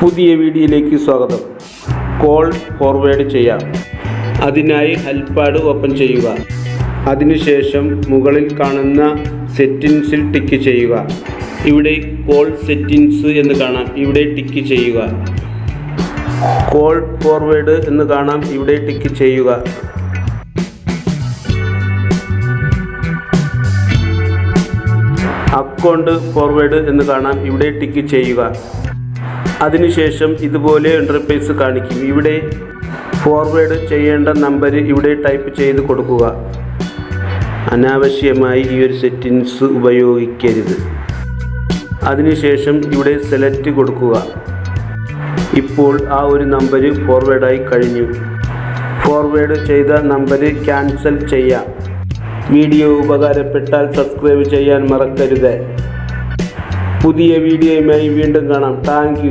പുതിയ വീഡിയോയിലേക്ക് സ്വാഗതം. കോൾ ഫോർവേഡ് ചെയ്യാം. അതിനായി ഹെൽപ്പാഡ് ഓപ്പൺ ചെയ്യുക. അതിനുശേഷം മുകളിൽ കാണുന്ന സെറ്റിങ്സിൽ ടിക്ക് ചെയ്യുക. ഇവിടെ കോൾ സെറ്റിങ്സ് എന്ന് കാണാം. ഇവിടെ ടിക്ക് ചെയ്യുക. കോൾ ഫോർവേഡ് എന്ന് കാണാം. ഇവിടെ ടിക്ക് ചെയ്യുക. അക്കൗണ്ട് ഫോർവേഡ് എന്ന് കാണാം. ഇവിടെ ടിക്ക് ചെയ്യുക. അതിനുശേഷം ഇതുപോലെ ഇന്റർഫേസ് കാണിക്കും. ഇവിടെ ഫോർവേഡ് ചെയ്യേണ്ട നമ്പർ ഇവിടെ ടൈപ്പ് ചെയ്ത് കൊടുക്കുക. അനാവശ്യമായി ഈ ഒരു സെറ്റിങ്സ് ഉപയോഗിക്കരുത്. അതിനുശേഷം ഇവിടെ സെലക്ട് കൊടുക്കുക. ഇപ്പോൾ ആ ഒരു നമ്പർ ഫോർവേഡായി കഴിഞ്ഞു. ഫോർവേഡ് ചെയ്ത നമ്പർ ക്യാൻസൽ ചെയ്യാം. വീഡിയോ ഉപകാരപ്പെട്ടാൽ സബ്സ്ക്രൈബ് ചെയ്യാൻ മറക്കരുത്. പുതിയ വീഡിയോയുമായി വീണ്ടും കാണാം. താങ്ക്